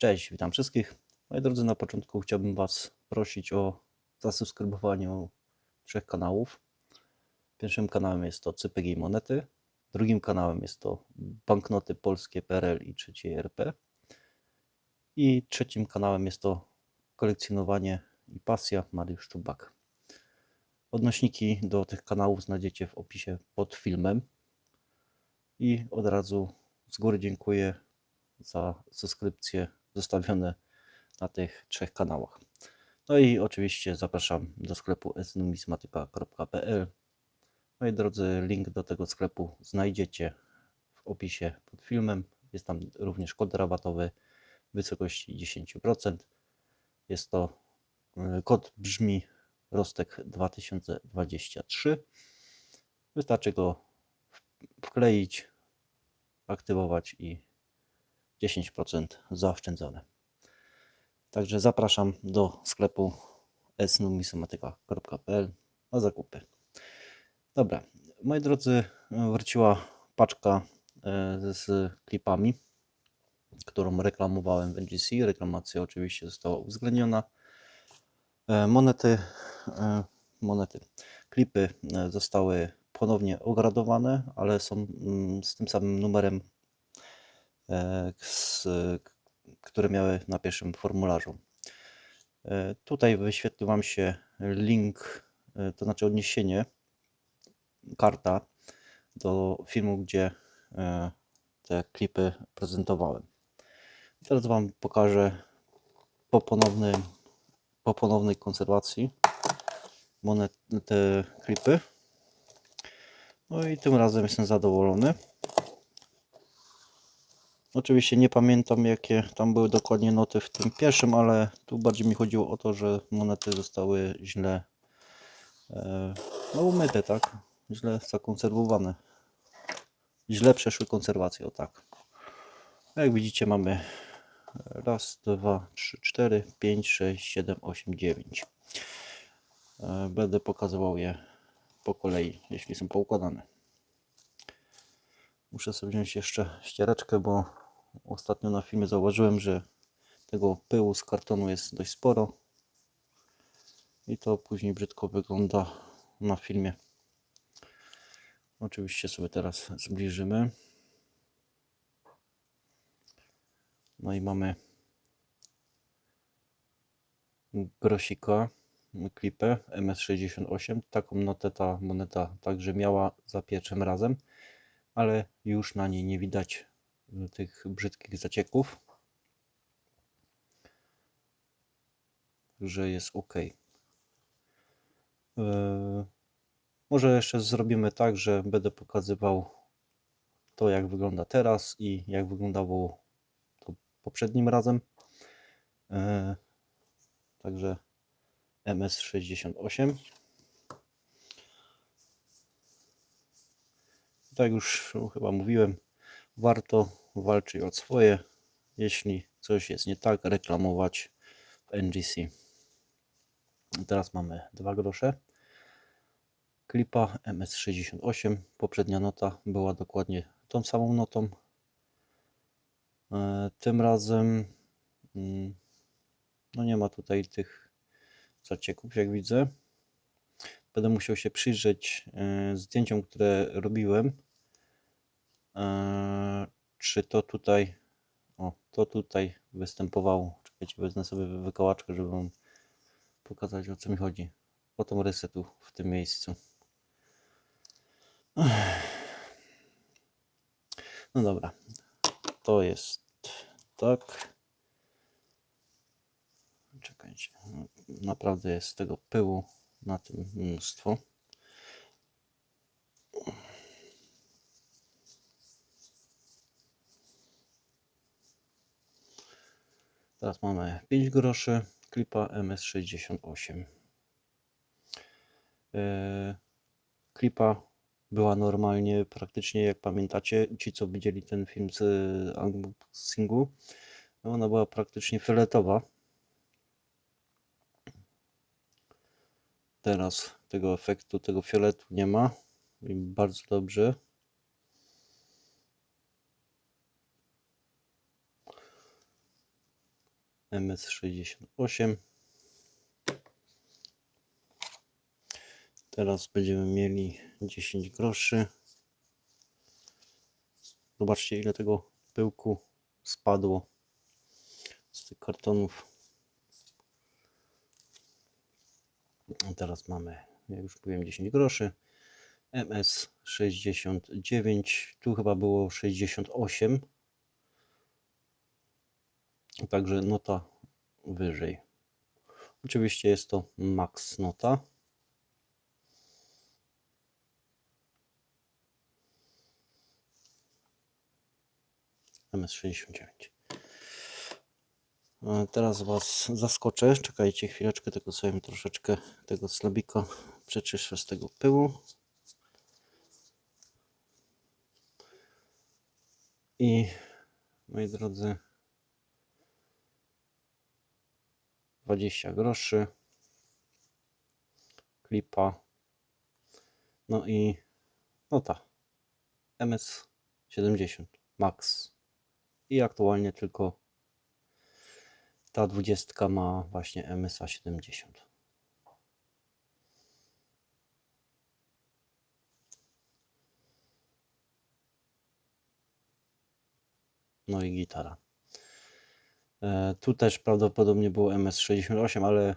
Cześć, witam wszystkich. Moi drodzy, na początku chciałbym Was prosić o zasubskrybowanie trzech kanałów. Pierwszym kanałem jest to CPG i Monety, drugim kanałem jest to Banknoty Polskie PRL i trzeciej RP i trzecim kanałem jest to Kolekcjonowanie i Pasja Mariusz Czubak. Odnośniki do tych kanałów znajdziecie w opisie pod filmem i od razu z góry dziękuję za subskrypcje zostawione na tych trzech kanałach. No i oczywiście zapraszam do sklepu esnumismatyka.pl. Moi drodzy, link do tego sklepu znajdziecie w opisie pod filmem. Jest tam również kod rabatowy w wysokości 10%. Jest to y, kod brzmi Rostek 2023. Wystarczy go wkleić, aktywować i 10% zaoszczędzone. Także zapraszam do sklepu esnumismatyka.pl na zakupy. Dobra, moi drodzy, wróciła paczka e, z klipami, którą reklamowałem w NGC. Reklamacja oczywiście została uwzględniona. E, monety, e, monety, klipy zostały ponownie ogradowane, ale są mm, z tym samym numerem E, które miały na pierwszym formularzu. E, tutaj wyświetli Wam się link, e, to znaczy odniesienie, karta do filmu, gdzie te klipy prezentowałem. Teraz Wam pokażę po, ponownej, po ponownej konserwacji monet, te klipy. No i tym razem jestem zadowolony. Oczywiście nie pamiętam jakie tam były dokładnie noty w tym pierwszym, ale tu bardziej mi chodziło o to, że monety zostały źle e, no umyte, tak? Źle zakonserwowane. Źle przeszły konserwację, o tak. Jak widzicie mamy raz, dwa, trzy, cztery, pięć, sześć, siedem, osiem, dziewięć. E, będę pokazywał je po kolei, jeśli są poukładane. Muszę sobie wziąć jeszcze ściereczkę, bo ostatnio na filmie zauważyłem, że tego pyłu z kartonu jest dość sporo. I to później brzydko wygląda na filmie. Oczywiście sobie teraz zbliżymy. No i mamy grosika klipę MS68. Taką notę ta moneta także miała za pierwszym razem ale już na niej nie widać e, tych brzydkich zacieków. Że jest ok. Eee, może jeszcze zrobimy tak, że będę pokazywał to, jak wygląda teraz i jak wyglądało to poprzednim razem. Eee, także MS68. Tak już chyba mówiłem, warto walczyć o swoje. Jeśli coś jest nie tak, reklamować w NGC. Teraz mamy dwa grosze. Klipa MS68. Poprzednia nota była dokładnie tą samą notą. E, tym razem mm, no nie ma tutaj tych zacieków, jak widzę. Będę musiał się przyjrzeć e, zdjęciom, które robiłem czy to tutaj, o, to tutaj występowało. Czekajcie, wezmę sobie wykołaczkę, żeby wam pokazać o co mi chodzi. O tą rysę tu, w tym miejscu. No dobra, to jest tak. Czekajcie, naprawdę jest tego pyłu na tym mnóstwo. Teraz mamy 5 groszy, klipa MS68. E, klipa była normalnie, praktycznie jak pamiętacie, ci co widzieli ten film z unboxingu, no ona była praktycznie fioletowa. Teraz tego efektu, tego fioletu nie ma i bardzo dobrze. MS68. Teraz będziemy mieli 10 groszy. Zobaczcie ile tego pyłku spadło z tych kartonów. I Teraz mamy, jak już mówiłem, 10 groszy. MS 69, tu chyba było 68. Także nota wyżej. Oczywiście jest to max nota. MS69. E, Teraz Was zaskoczę. Czekajcie chwileczkę, tylko sobie troszeczkę tego slabika przeczyszczę z tego pyłu. I moi drodzy, 20 groszy, klipa, no i nota MS70 Max. I aktualnie tylko ta 20 ma właśnie MSA 70. No i gitara. E, Tu też prawdopodobnie było MS68, ale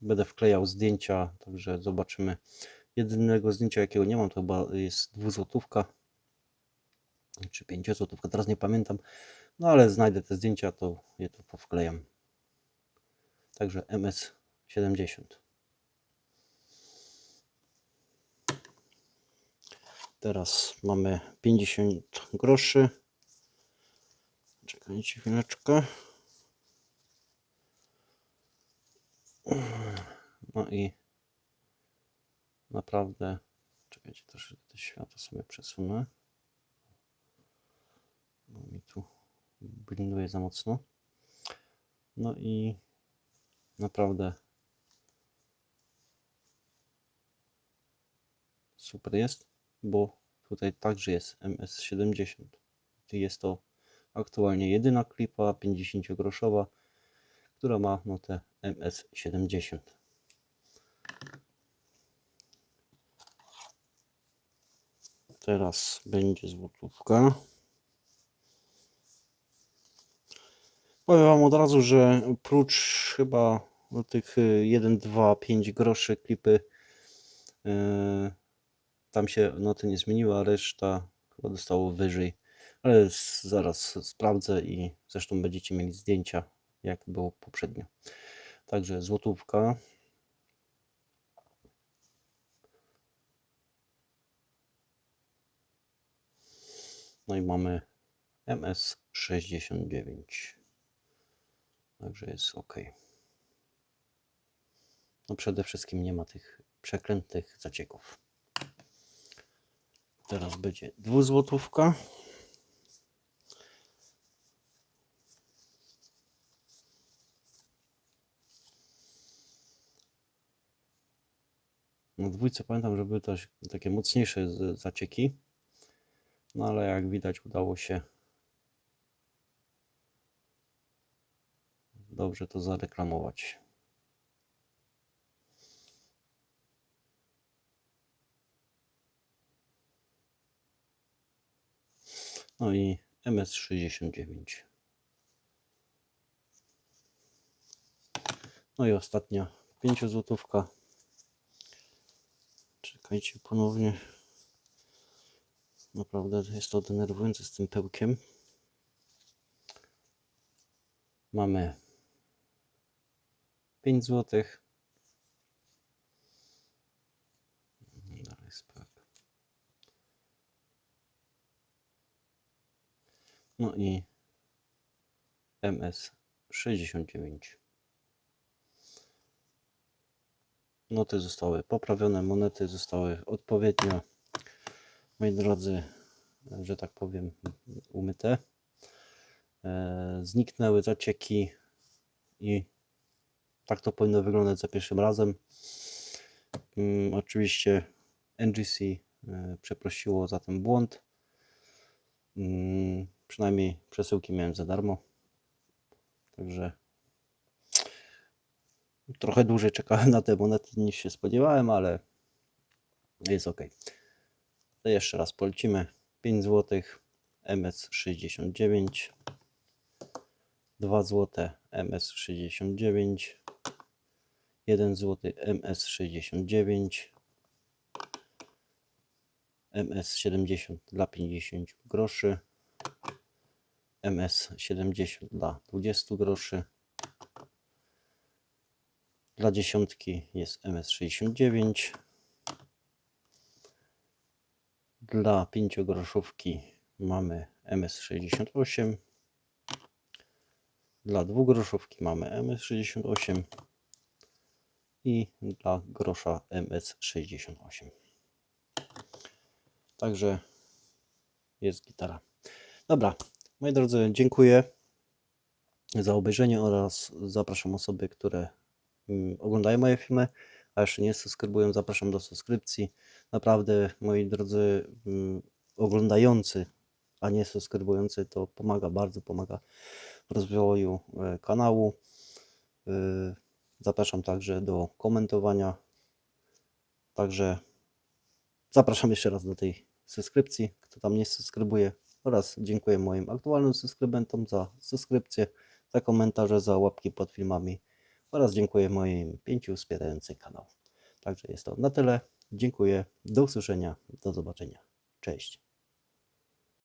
będę wklejał zdjęcia, także zobaczymy. Jedynego zdjęcia, jakiego nie mam, to chyba jest dwuzłotówka czy pięciozłotówka, teraz nie pamiętam. No ale znajdę te zdjęcia, to je tu powklejam. Także MS70. Teraz mamy 50 groszy. Czekajcie chwileczkę. No i naprawdę, czekajcie, też te światło sobie przesunę. Bo mi tu blinduje za mocno. No i naprawdę super jest, bo tutaj także jest MS70. Jest to aktualnie jedyna klipa 50 groszowa, która ma notę MS70. Teraz będzie złotówka. Powiem Wam od razu, że prócz chyba tych y, 1, 2, 5 groszy klipy yy, tam się noty nie zmieniły, a reszta chyba dostało wyżej. Ale zaraz sprawdzę i zresztą będziecie mieli zdjęcia, jak było poprzednio. Także złotówka. No i mamy MS69. Także jest ok. No przede wszystkim nie ma tych przeklętych zacieków. Teraz będzie dwuzłotówka. Na dwójce pamiętam, że były też takie mocniejsze zacieki. No ale jak widać udało się dobrze to zareklamować. No i MS69. No i ostatnia 5 złotówka. Czekajcie ponownie. Naprawdę jest to denerwujące z tym pełkiem. Mamy 5 złotych. Dalej jest pełk. No i MS 69. Noty zostały poprawione, monety zostały odpowiednio, moi drodzy, że tak powiem, umyte. E, Zniknęły zacieki i tak to powinno wyglądać za pierwszym razem. Mm, Oczywiście NGC e, przeprosiło za ten błąd. Mm, Przynajmniej przesyłki miałem za darmo. Także Trochę dłużej czekałem na te monety niż się spodziewałem, ale jest ok. To jeszcze raz polecimy. 5 zł MS69 2 zł MS69 1 zł MS69 MS70 dla 50 groszy. MS70 dla 20 groszy dla dziesiątki jest MS69 dla 5 groszówki mamy MS68 dla dwugroszówki mamy MS68 i dla grosza MS68. Także jest gitara. Dobra, moi drodzy, dziękuję za obejrzenie oraz zapraszam osoby, które oglądają moje filmy, a jeszcze nie subskrybują, zapraszam do subskrypcji. Naprawdę, moi drodzy, mm, oglądający, a nie subskrybujący, to pomaga, bardzo pomaga w rozwoju e, kanału. E, Zapraszam także do komentowania. Także zapraszam jeszcze raz do tej subskrypcji, kto tam nie subskrybuje. Oraz dziękuję moim aktualnym subskrybentom za subskrypcję, za komentarze, za łapki pod filmami oraz dziękuję moim pięciu wspierającym kanał. Także jest to na tyle. Dziękuję. Do usłyszenia. Do zobaczenia. Cześć.